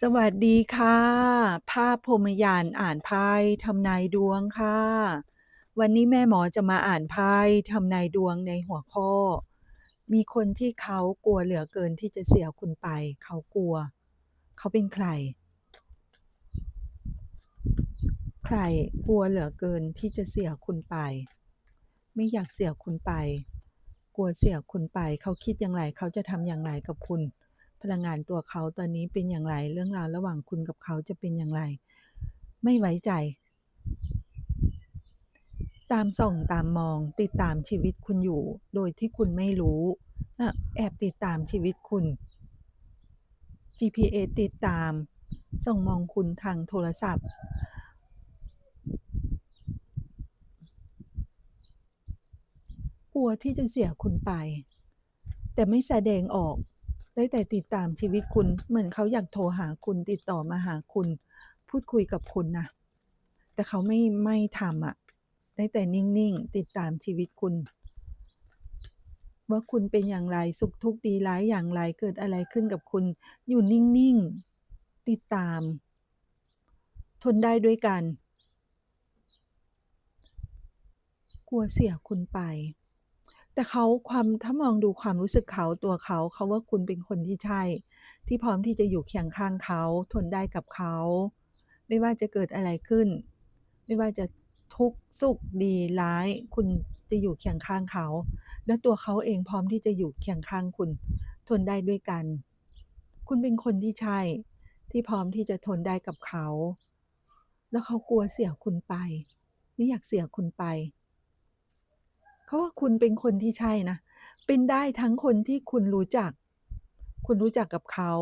สวัสดีค่ะ ภาพพรมยานอ่านไพ่ทำนายดวงค่ะ วันนี้แม่หมอจะมาอ่านไพ่ทำนายดวงในหัวข้อ มีคนที่เขากลัวเหลือเกินที่จะเสียคุณไป เขากลัว เขาเป็นใคร ใครกลัวเหลือเกินที่จะเสียคุณไป ไม่อยากเสียคุณไป กลัวเสียคุณไป เขาคิดอย่างไร เขาจะทำอย่างไรกับคุณ พลังงานตัวเขาตอนนี้เป็นอย่างไร เรื่องราวระหว่างคุณกับเขาจะเป็นอย่างไร ไม่ไว้ใจ ตามส่องตามมองติดตามชีวิตคุณอยู่ โดยที่คุณไม่รู้แอบติดตามชีวิตคุณ GPS ติดตาม ส่องมองคุณทางโทรศัพท์ กลัวที่จะเสียคุณไป แต่ไม่แสดงออก ได้แต่ติดตามชีวิตคุณ เหมือนเขาอยากโทรหาคุณติดต่อมาหาคุณ พูดคุยกับคุณนะ แต่เขาไม่ไม่ทำอะได้แต่นิ่งๆ ติดตามชีวิตคุณ ว่าคุณเป็นอย่างไรสุขทุกข์ดีร้ายอย่างไรเกิดอะไรขึ้นกับคุณ อยู่นิ่งๆ ติดตาม ทนได้ด้วยกัน กลัวเสียคุณไป แต่เขา ความ ถ้ามองดูความรู้สึกเขา ตัวเขา เขาว่าคุณเป็นคนที่ใช่ ที่พร้อมที่จะอยู่เคียงข้างเขา ทนได้กับเขา ไม่ว่าจะเกิดอะไรขึ้น ไม่ว่าจะทุกข์สุขดีร้าย คุณจะอยู่เคียงข้างเขา และตัวเขาเองพร้อมที่จะอยู่เคียงข้างคุณ ทนได้ด้วยกัน คุณเป็นคนที่ใช่ ที่พร้อมที่จะทนได้กับเขา แล้วเขากลัวเสียคุณไป ไม่อยากเสียคุณไป เขาว่าคุณเป็นคนที่ใช่นะ เป็นได้ทั้งคนที่คุณรู้จัก คุณรู้จักกับเขา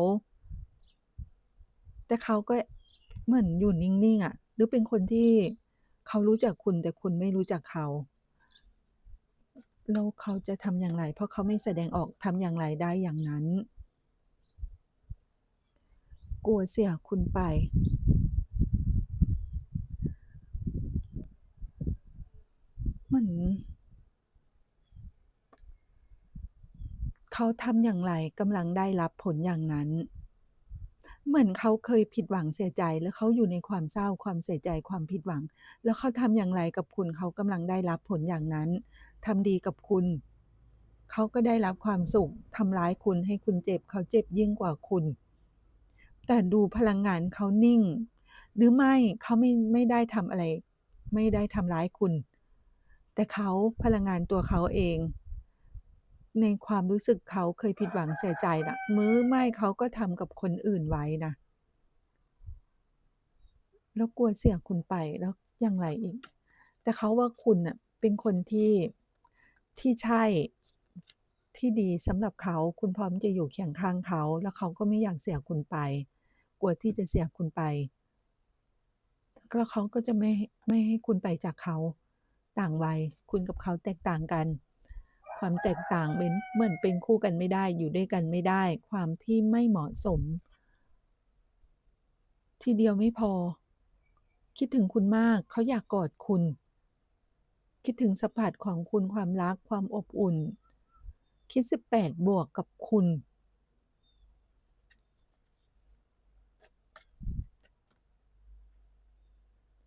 แต่เขาก็เหมือนอยู่นิ่งๆอะหรือเป็นคนที่เขารู้จักคุณแต่คุณไม่รู้จักเขาแล้วเขาจะทำอย่างไร เพราะเขาไม่แสดงออกทำอย่างไรได้อย่างนั้น กลัวเสียคุณไป เหมือน เขาทำอย่างไรกำลังได้รับผลอย่างนั้น เหมือนเขาเคยผิดหวังเสียใจ แล้วเขาอยู่ในความเศร้าความเสียใจความผิดหวัง แล้วเขาทำอย่างไรกับคุณเขากำลังได้รับผลอย่างนั้นทำดีกับคุณ เขาก็ได้รับความสุขทำร้ายคุณให้คุณเจ็บ เขาเจ็บยิ่งกว่าคุณ แต่ดูพลังงานเขานิ่ง หรือไม่เขาไม่ไม่ได้ทำอะไร ไม่ได้ทำร้ายคุณ แต่เขาพลังงานตัวเขาเอง ในความรู้สึกเขาเคยผิดหวังเสียใจนะหรือไม่เขาก็ทำกับคนอื่นไว้นะ แล้วกลัวเสียคุณไปแล้วอย่างไรอีก แต่เขาว่าคุณน่ะเป็นคนที่ที่ใช่ที่ดีสำหรับเขาคุณพร้อมจะอยู่เคียงข้างเขา แล้วเขาก็ไม่อยากเสียคุณไป กลัวที่จะเสียคุณไปแล้วเขาก็จะไม่ไม่ให้คุณไปจากเขาต่างวัยคุณกับเขาแตกต่างกัน ความแตกต่างเป็นเหมือนเป็นคู่กันไม่ได้อยู่ด้วยกันไม่ได้ ความที่ไม่เหมาะสม ทีเดียวไม่พอ คิดถึงคุณมากเขาอยากกอดคุณ คิดถึงสัมผัสของคุณความรักความอบอุ่น คิด 18 บวกกับคุณ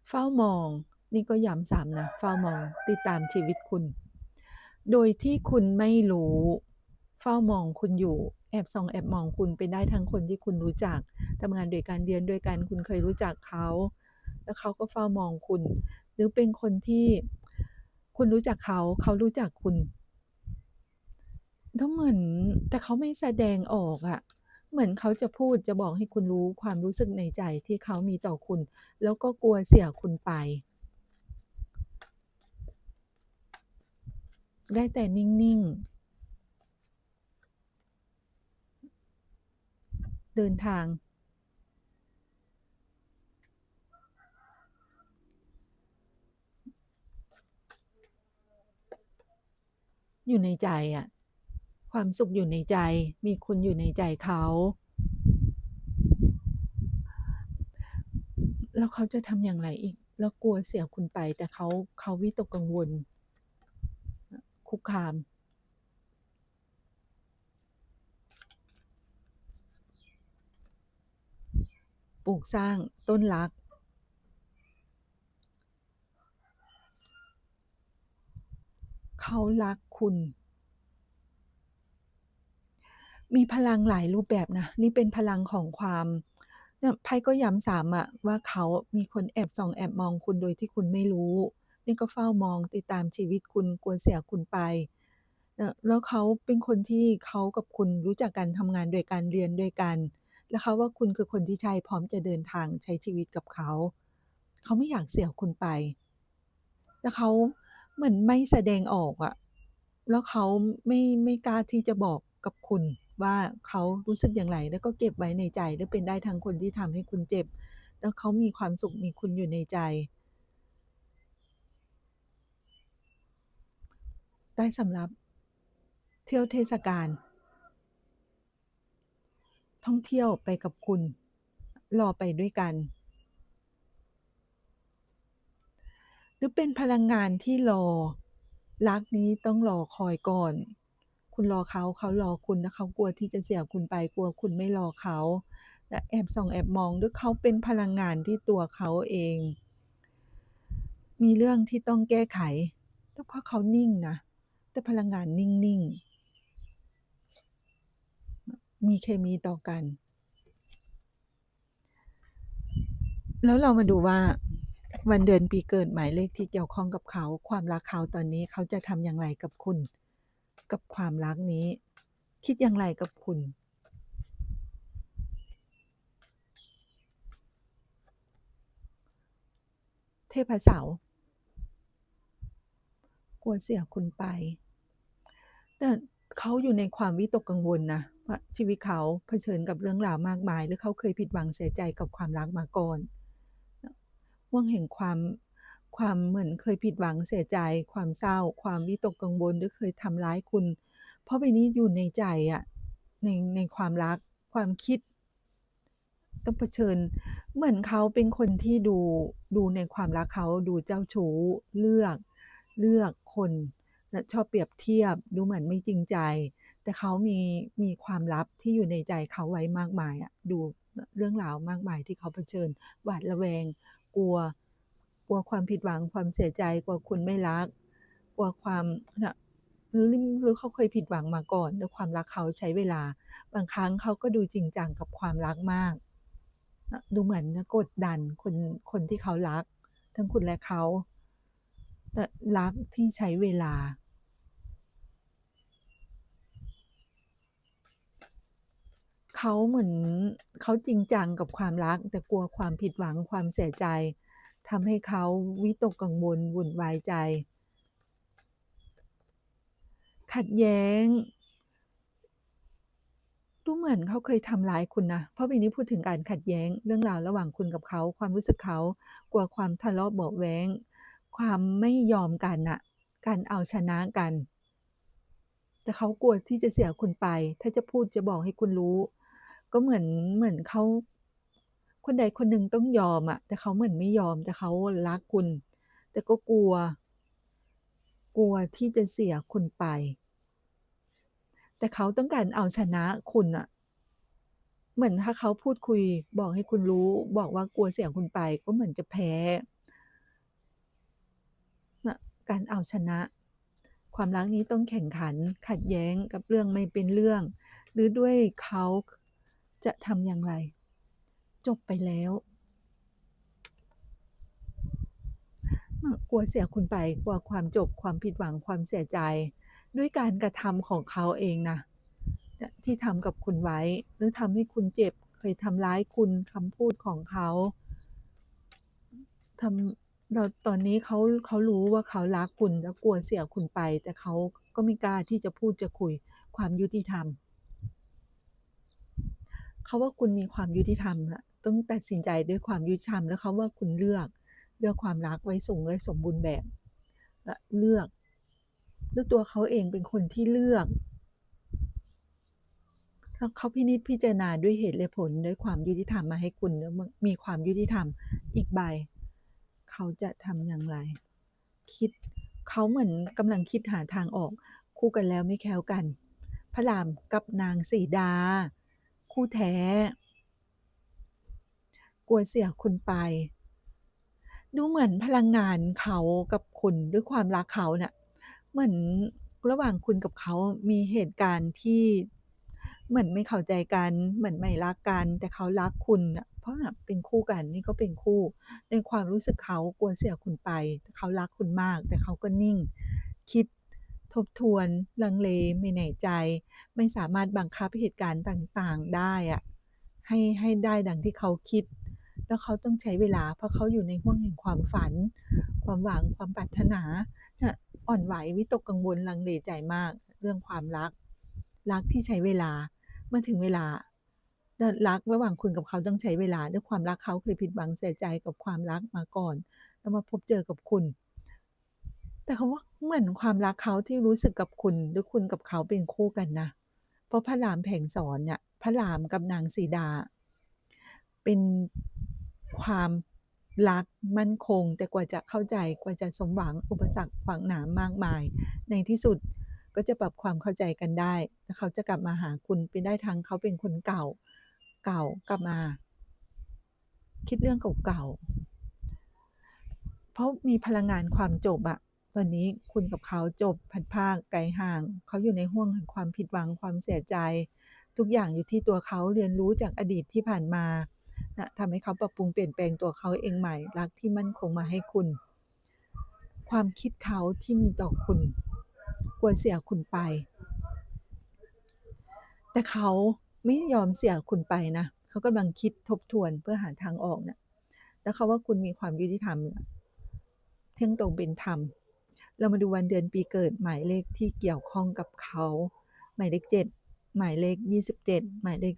เฝ้ามอง นี่ก็ย้ำซ้ำนะ เฝ้ามองติดตามชีวิตคุณ โดยที่คุณไม่รู้ เฝ้ามองคุณอยู่ แอบส่องแอบมองคุณเป็นได้ทั้งคนที่คุณรู้จักทำงานด้วยกันเรียนด้วยกันคุณเคยรู้จักเขา แล้วเขาก็เฝ้ามองคุณ หรือเป็นคนที่คุณรู้จักเขา เขารู้จักคุณแล้วเหมือนแต่เขาไม่แสดงออกอะเหมือนเขาจะพูดจะบอกให้คุณรู้ความรู้สึกในใจที่เขามีต่อคุณ แล้วก็กลัวเสียคุณไป ได้แต่นิ่ง ๆ เดินทาง อยู่ในใจอะความสุขอยู่ในใจ มีคุณอยู่ในใจเขา แล้วเขาจะทำอย่างไรอีก แล้วกลัวเสียคุณไป แต่เขาเขาวิตกกังวล คุกคาม ปลูกสร้างต้นรัก เขารักคุณ มีพลังหลายรูปแบบนะ นี่เป็นพลังของความนี่ไพ่ก็ย้ำซ้ำอะว่าเขามีคนแอบส่องแอบมองคุณโดยที่คุณไม่รู้ นี่ก็เฝ้ามองติดตามชีวิตคุณกลัวเสียคุณไปแล้วเขาเป็นคนที่เขากับคุณรู้จักกันทำงานด้วยกันเรียนด้วยกัน แล้วเขาว่าคุณคือคนที่ใช่พร้อมจะเดินทางใช้ชีวิตกับเขา เขาไม่อยากเสียคุณไป แล้วเขาเหมือนไม่แสดงออกอะแล้วเขาไม่ไม่กล้าที่จะบอกกับคุณว่าเขารู้สึกอย่างไร แล้วก็เก็บไว้ในใจ และเป็นได้ทั้งคนที่ทำให้คุณเจ็บ แล้วเขามีความสุขมีคุณอยู่ในใจ ได้สำหรับเที่ยวเทศกาลท่องเที่ยวไปกับคุณ รอไปด้วยกัน หรือเป็นพลังงานที่รอ รักนี้ต้องรอคอยก่อน คุณรอเขาเขารอคุณแล้วเขากลัวที่จะเสียคุณไปกลัวคุณไม่รอเขาและแอบส่องแอบมองหรือเขาเป็นพลังงานที่ตัวเขาเอง มีเรื่องที่ต้องแก้ไขก็เพราะเขานิ่งนะ แต่พลังงานนิ่ง ๆ มีเคมีต่อกัน แล้วเรามาดูว่าวันเดือนปีเกิดหมายเลขที่เกี่ยวข้องกับเขา ความรักเขาตอนนี้เขาจะทำอย่างไรกับคุณ กับความรักนี้ คิดอย่างไรกับคุณ?เทพเสากลัวเสียคุณไป แต่เขาอยู่ในความวิตกกังวลนะว่าชีวิตเขาเผชิญกับเรื่องราวมากมาย หรือเขาเคยผิดหวังเสียใจกับความรักมาก่อนนห่วงแห่งความความเหมือนเคยผิดหวังเสียใจ ความเศร้า ความวิตกกังวลหรือเคยทำร้ายคุณ เพราะใบนี้อยู่ในใจอะในในความรักความคิด ต้องเผชิญ เหมือนเขาเป็นคนที่ดูดูในความรักเขาดูเจ้าชู้เลือกเลือกคน ชอบเปรียบเทียบดูเหมือนไม่จริงใจ แต่เขามีมีความลับที่อยู่ในใจเขาไว้มากมายอะดูเรื่องราวมากมายที่เขาเผชิญหวาดระแวง กลัว กลัวความผิดหวังความเสียใจ กลัวคุณไม่รัก กลัวความน่ะหรือหรือเขาเคยผิดหวังมาก่อนแล้วความรักเขาใช้เวลา บางครั้งเขาก็ดูจริงจังกับความรักมากดูเหมือนกดดันคนคนที่เขารัก ทั้งคุณและเขา รักที่ใช้เวลา เขาเหมือนเขาจริงจังกับความรัก แต่กลัวความผิดหวังความเสียใจทำให้เขาวิตกกังวลวุ่นวายใจ ขัดแย้งดูเหมือนเขาเคยทำร้ายคุณนะ เพราะใบนี้พูดถึงการขัดแย้งเรื่องราวระหว่างคุณกับเขา ความรู้สึกเขากลัวความทะเลาะเบาะแวง ความไม่ยอมกันน่ะ การเอาชนะกัน แต่เขากลัวที่จะเสียคุณไป ถ้าจะพูดจะบอกให้คุณรู้ ก็เหมือนเหมือนเขาคนใดคนหนึ่งต้องยอมอะแต่เขาเหมือนไม่ยอม แต่เขารักคุณ แต่ก็กลัว กลัวที่จะเสียคุณไป แต่เขาต้องการเอาชนะคุณน่ะเหมือนถ้าเขาพูดคุยบอกให้คุณรู้ บอกว่ากลัวเสียคุณไป ก็เหมือนจะแพ้ การเอาชนะ ความรักนี้ต้องแข่งขันขัดแย้งกับเรื่องไม่เป็นเรื่อง หรือด้วยเขาจะทำอย่างไร จบไปแล้วกลัวเสียคุณไปกลัวความจบความผิดหวังความเสียใจ ด้วยการกระทำของเขาเองนะที่ทำกับคุณไว้ หรือทำให้คุณเจ็บเคยทำร้ายคุณคำพูดของเขาทำ แล้วตอนนี้เขา เขารู้ว่าเขารักคุณ แล้วกลัวเสียคุณไป แต่เขาก็ไม่กล้าที่จะพูดจะคุย ความยุติธรรม เขาว่าคุณมีความยุติธรรมอะต้องตัดสินใจด้วยความยุติธรรม แล้วเขาว่าคุณเลือก เลือกความรักไว้สูงไว้สมบูรณ์แบบ และเลือก แล้วตัวเขาเองเป็นคนที่เลือก แล้วเขาพินิจพิจารณาด้วยเหตุและผลด้วยความยุติธรรมมาให้คุณแล้วมีความยุติธรรมอีกใบ เขาจะทำอย่างไร คิดเขาเหมือนกำลังคิดหาทางออก คู่กันแล้วไม่แคล้วกัน พระรามกับนางสีดา คู่แท้ กลัวเสียคุณไป ดูเหมือนพลังงานเขากับคุณหรือความรักเขาเนี่ยเหมือนระหว่างคุณกับเขามีเหตุการณ์ที่ เหมือนไม่เข้าใจกัน เหมือนไม่รักกัน แต่เขารักคุณน่ะเพราะแบบเป็นคู่กันนี่ก็เป็นคู่ ในความรู้สึกเขากลัวเสียคุณไปเขารักคุณมาก แต่เขาก็นิ่ง คิดทบทวน ลังเลไม่แน่ใจ ไม่สามารถบังคับเหตุการณ์ต่างๆได้อะให้ให้ได้ดังที่เขาคิด แล้วเขาต้องใช้เวลาเพราะเขาอยู่ในห้วงแห่งความฝัน ความหวังความปรารถนาเนี่ยอ่อนไหววิตกกังวลลังเลใจมาก เรื่องความรัก รักที่ใช้เวลา มื่อถึงเวลาแต่รักระหว่างคุณกับเขาต้องใช้เวลาด้วยความรักเขาเคยผิดหวังเสียใจกับความรักมาก่อน แล้วมาพบเจอกับคุณ แต่เขาว่าเหมือนความรักเขาที่รู้สึกกับคุณหรือคุณกับเขาเป็นคู่กันนะ เพราะพระรามแผงสอนเนี่ยพระรามกับนางสีดา เป็นความรักมั่นคง แต่กว่าจะเข้าใจกว่าจะสมหวังอุปสรรคขวางหนามมากมาย ในที่สุด ก็จะปรับความเข้าใจกันได้แล้วเขาจะกลับมาหาคุณไปได้ทั้งเขาเป็นคนเก่า เก่ากลับมา คิดเรื่องเก่าๆ เพราะมีพลังงานความจบอะตอนนี้คุณกับเขาจบพลัดพรากไกลห่าง เขาอยู่ในห้วงแห่งความผิดหวังความเสียใจ ทุกอย่างอยู่ที่ตัวเขาเรียนรู้จากอดีตที่ผ่านมานะทำให้เขาปรับปรุงเปลี่ยนแปลงตัวเขาเองใหม่รักที่มั่นคงมาให้คุณ ความคิดเขาที่มีต่อคุณ กลัวเสียคุณไป แต่เขาไม่ยอมเสียคุณไปนะเขากำลังคิดทบทวนเพื่อหาทางออกน่ะแล้วเขาว่าคุณมีความยุติธรรมเที่ยงตรงเป็นธรรม เรามาดูวันเดือนปีเกิดหมายเลขที่เกี่ยวข้องกับเขา หมายเลข7หมายเลข27หมายเลข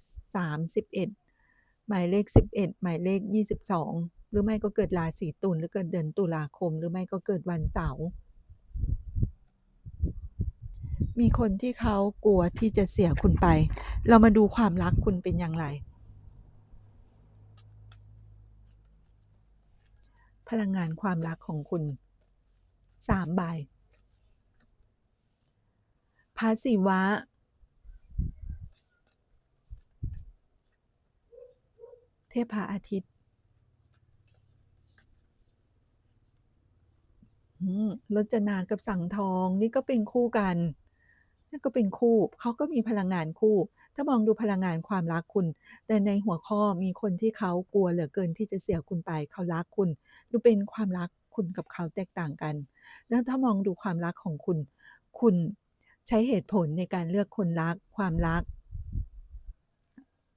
31หมายเลข11หมายเลข22หรือไม่ก็เกิดราศีตุลหรือเกิดเดือนตุลาคม หรือไม่ก็เกิดวันเสาร์ มีคนที่เขากลัวที่จะเสียคุณไป เรามาดูความรักคุณเป็นอย่างไร พลังงานความรักของคุณ3ใบพระศิวะ เทพาอาทิตย์รจนากับสังทองนี่ก็เป็นคู่กัน นี่นก็เป็นคู่เขาก็มีพลังงานคู่ ถ้ามองดูพลังงานความรักคุณ แต่ในหัวข้อมีคนที่เขากลัวเหลือเกินที่จะเสียคุณไปเขารักคุณ ดูเป็นความรักคุณกับเขาแตกต่างกัน แล้วถ้ามองดูความรักของคุณ คุณใช้เหตุผลในการเลือกคนรักความรัก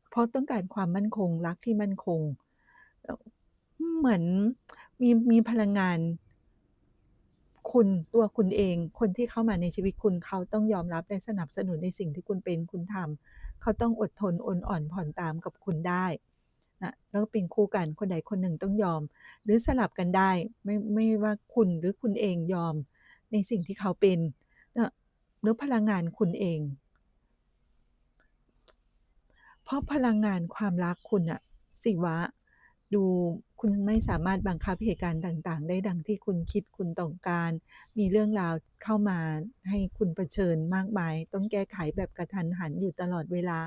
เพราะต้องการความมั่นคงรักที่มั่นคง เหมือนมีมีพลังงาน คุณตัวคุณเอง คนที่เข้ามาในชีวิตคุณเขาต้องยอมรับและสนับสนุนในสิ่งที่คุณเป็นคุณทำเขาต้องอดทนอดอ่อนผ่อนตามกับคุณได้นะแล้วเป็นคู่กันคนใดคนหนึ่งต้องยอม หรือสลับกันได้ไม่ไม่ว่าคุณหรือคุณเองยอมในสิ่งที่เขาเป็นนะหรือพลังงานคุณเอง เพราะพลังงานความรักคุณน่ะศิวะดู คุณไม่สามารถบังคับเหตุการณ์ต่าง ๆ ได้ดังที่คุณคิดคุณต้องการ มีเรื่องราวเข้ามาให้คุณเผชิญมากมาย ต้องแก้ไขแบบกระทันหันอยู่ตลอดเวลา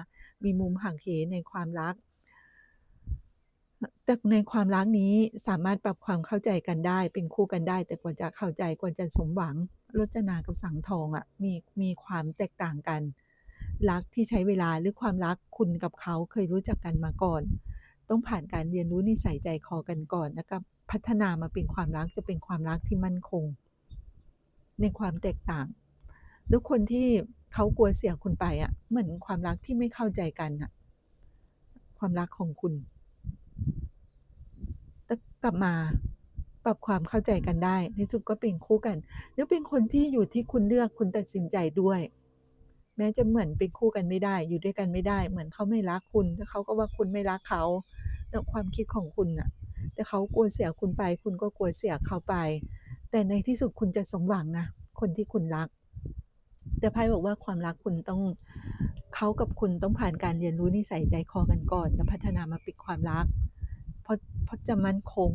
มีมุมหักเหในความรัก แต่ในความรักนี้สามารถปรับความเข้าใจกันได้ เป็นคู่กันได้ แต่กว่าจะเข้าใจกว่าจะสมหวังรจนากับสังทองอะมีมีความแตกต่างกัน รักที่ใช้เวลาหรือความรักคุณกับเขาเคยรู้จักกันมาก่อน ต้องผ่านการเรียนรู้นิสัยใจคอกันก่อนแล้วก็พัฒนามาเป็นความรักจะเป็นความรักที่มั่นคง ในความแตกต่างหรือคนที่เขากลัวเสียคุณไปอะเหมือนความรักที่ไม่เข้าใจกันน่ะความรักของคุณแต่กลับมาปรับความเข้าใจกันได้ในที่สุดก็เป็นคู่กัน หรือเป็นคนที่อยู่ที่คุณเลือกคุณตัดสินใจด้วย แม้จะเหมือนเป็นคู่กันไม่ได้ อยู่ด้วยกันไม่ได้ เหมือนเขาไม่รักคุณแล้วเขาก็ว่าคุณไม่รักเขาแล้วความคิดของคุณน่ะ แต่เขากลัวเสียคุณไป คุณก็กลัวเสียเขาไป แต่ในที่สุดคุณจะสมหวังนะคนที่คุณรัก แต่ไพ่บอกว่าความรักคุณต้องเขากับคุณต้องผ่านการเรียนรู้นิสัยใจคอกันก่อน แล้วพัฒนามาเป็นความรักเพราะเพราะจะมั่นคง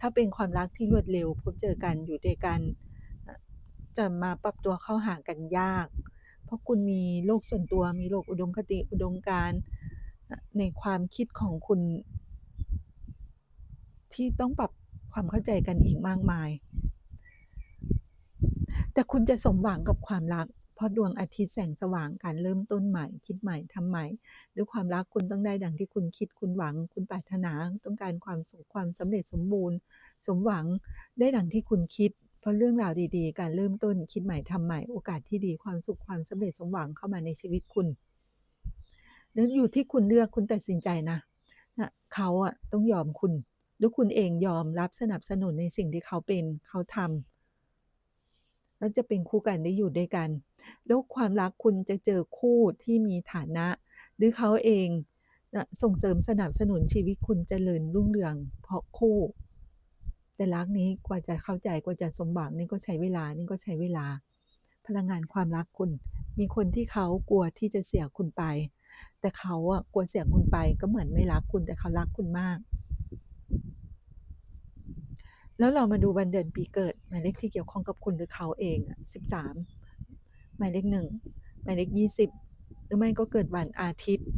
ถ้าเป็นความรักที่รวดเร็วพบเจอกันอยู่ด้วยกัน จะมาปรับตัวเข้าหากันยาก ราะคุณมีโลกส่วนตัว มีโลกอุดมคติอุดมการในความคิดของคุณ ที่ต้องปรับความเข้าใจกันอีกมากมาย แต่คุณจะสมหวังกับความรัก เพราะดวงอาทิตย์แสงสว่างการเริ่มต้นใหม่ คิดใหม่ทำใหม่ด้วยความรักคุณต้องได้ดังที่คุณคิดคุณหวัง คุณปรารถนาต้องการความสุขความสำเร็จสมบูรณ์ สมหวังได้ดังที่คุณคิด เพราะเรื่องราวดีๆ การเริ่มต้นคิดใหม่ทำใหม่โอกาสที่ดีความสุขความสำเร็จสมหวังเข้ามาในชีวิตคุณแล้วอยู่ที่คุณเลือกคุณตัดสินใจนะนะเขาอะต้องยอมคุณหรือคุณเองยอมรับสนับสนุนในสิ่งที่เขาเป็นเขาทำแล้วจะเป็นคู่กันได้อยู่ด้วยกัน แล้วความรักคุณจะเจอคู่ที่มีฐานะ หรือเขาเองนะส่งเสริมสนับสนุนชีวิตคุณเจริญรุ่งเรืองเพราะคู่ แต่รักนี้กว่าจะเข้าใจกว่าจะสมหวังนี่ก็ใช้เวลานี่ก็ใช้เวลา พลังงานความรักคุณ มีคนที่เขากลัวที่จะเสียคุณไป แต่เขาอะกลัวเสียคุณไปก็เหมือนไม่รักคุณแต่เขารักคุณมาก แล้วเรามาดูวันเดือนปีเกิดหมายเลขที่เกี่ยวข้องกับคุณหรือเขาเองอะ13หมายเลข1หมายเลข20หรือไม่ก็เกิดวันอาทิตย์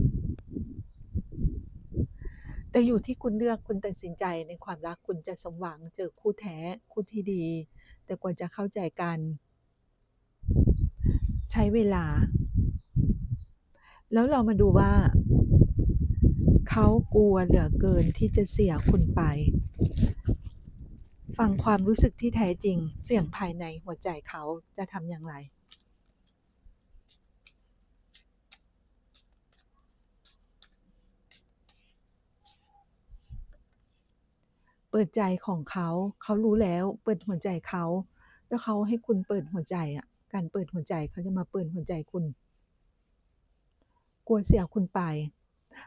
แต่อยู่ที่คุณเลือกคุณตัดสินใจในความรักคุณจะสมหวังเจอคู่แท้คู่ที่ดี แต่กว่าจะเข้าใจกัน ใช้เวลา แล้วเรามาดูว่า เขากลัวเหลือเกินที่จะเสียคุณไป ฟังความรู้สึกที่แท้จริง เสียงภายในหัวใจเขาจะทำอย่างไร? เปิดใจของเขา เขารู้แล้วเปิดหัวใจเขา แล้วเขาให้คุณเปิดหัวใจอะ การเปิดหัวใจเขาจะมาเปิดหัวใจคุณ กลัวเสียคุณไป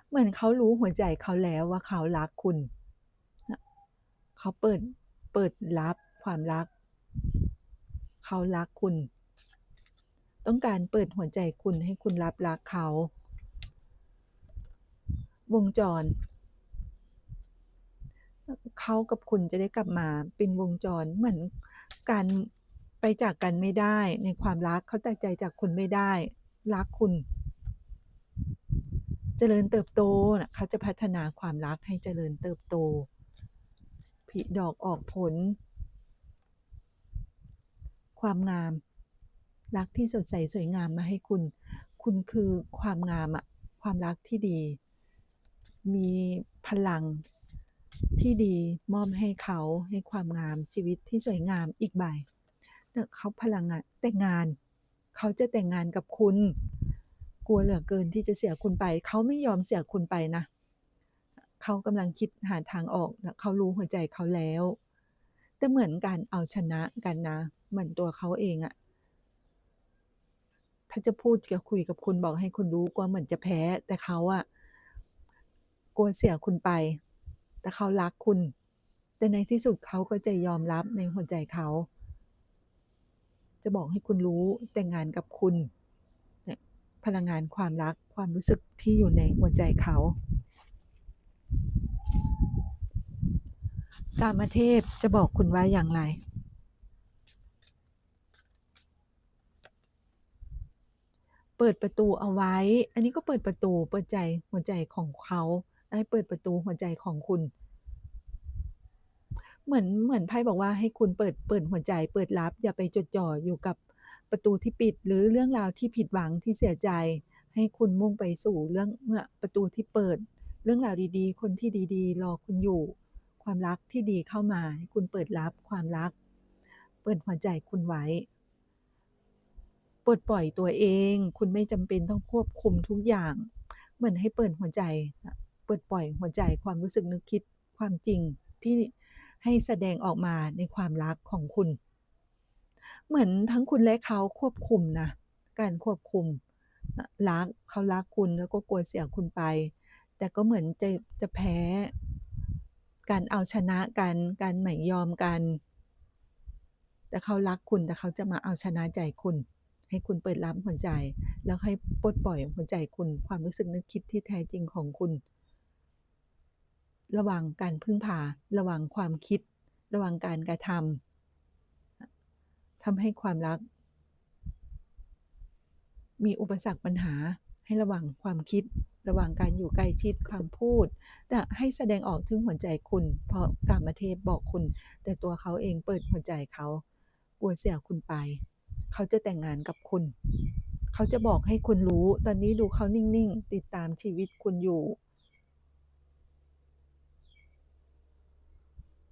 เหมือนเขารู้หัวใจเขาแล้วว่าเขารักคุณ เขาเปิดเปิดรับความรัก เขารักคุณ ต้องการเปิดหัวใจคุณให้คุณรับรักเขา วงจร เขากับคุณจะได้กลับมาเป็นวงจรเหมือนการไปจากกันไม่ได้ในความรักเขาตัดใจจากคุณไม่ได้ รักคุณเจริญเติบโตนะเขาจะพัฒนาความรักให้เจริญเติบโตผลิดอกออกผล ความงาม รักที่สดใสสวยงามมาให้คุณ คุณคือความงามอะความรักที่ดี มีพลัง ที่ดีมอบให้เขาให้ความงามชีวิตที่สวยงามอีกใบเนี่ยเขาพลังงานแต่งงาน เขาจะแต่งงานกับคุณ กลัวเหลือเกินที่จะเสียคุณไป เขาไม่ยอมเสียคุณไปนะ เขากำลังคิดหาทางออกนะเขารู้หัวใจเขาแล้ว แต่เหมือนการเอาชนะกันนะเหมือนตัวเขาเองอะถ้าจะพูดจะคุยกับคุณบอกให้คุณรู้กลัวเหมือนจะแพ้ แต่เขาอะกลัวเสียคุณไป แต่เขารักคุณ แต่ในที่สุดเขาก็จะยอมรับในหัวใจเขา จะบอกให้คุณรู้แต่งงานกับคุณ พลังงานความรักความรู้สึกที่อยู่ในหัวใจเขากามเทพจะบอกคุณว่าอย่างไร?เปิดประตูเอาไว้ อันนี้ก็เปิดประตูเปิดใจหัวใจของเขา ให้เปิดประตูหัวใจของคุณ เหมือนเหมือนไพ่บอกว่าให้คุณเปิดเปิดหัวใจ เปิดรับ อย่าไปจดจ่ออยู่กับประตูที่ปิด หรือเรื่องราวที่ผิดหวังที่เสียใจ ให้คุณมุ่งไปสู่เรื่องเนี่ยประตูที่เปิด เรื่องราวดีๆ คนที่ดีๆ รอคุณอยู่ ความรักที่ดีเข้ามาให้คุณเปิดรับความรัก เปิดหัวใจคุณไว้ปลดปล่อยตัวเอง คุณไม่จำเป็นต้องควบคุมทุกอย่าง เหมือนให้เปิดหัวใจ อะปลดปล่อยหัวใจความรู้สึกนึกคิดความจริงที่ให้แสดงออกมาในความรักของคุณ เหมือนทั้งคุณและเขาควบคุมนะการควบคุมรักเขารักคุณแล้วก็กลัวเสียคุณไป แต่ก็เหมือนจะจะแพ้ การเอาชนะกัน การไม่ยอมกัน แต่เขารักคุณแต่เขาจะมาเอาชนะใจคุณ ให้คุณเปิดรับหัวใจ แล้วให้ปลดปล่อยหัวใจคุณ ความรู้สึกนึกคิดที่แท้จริงของคุณ ระวังการพึ่งพา ระวังความคิด ระวังการกระทำทำให้ความรัก มีอุปสรรคปัญหาให้ระวังความคิด ระว่างการอยู่ใกล้ชิดคำพูดจะให้แสดงออกถึงหัวใจคุณ เพราะกามเทพบอกคุณ แต่ตัวเขาเองเปิดหัวใจเขากลัวเสียคุณไป เขาจะแต่งงานกับคุณ เขาจะบอกให้คุณรู้ ตอนนี้ดูเขานิ่ง ๆ ติดตามชีวิตคุณอยู่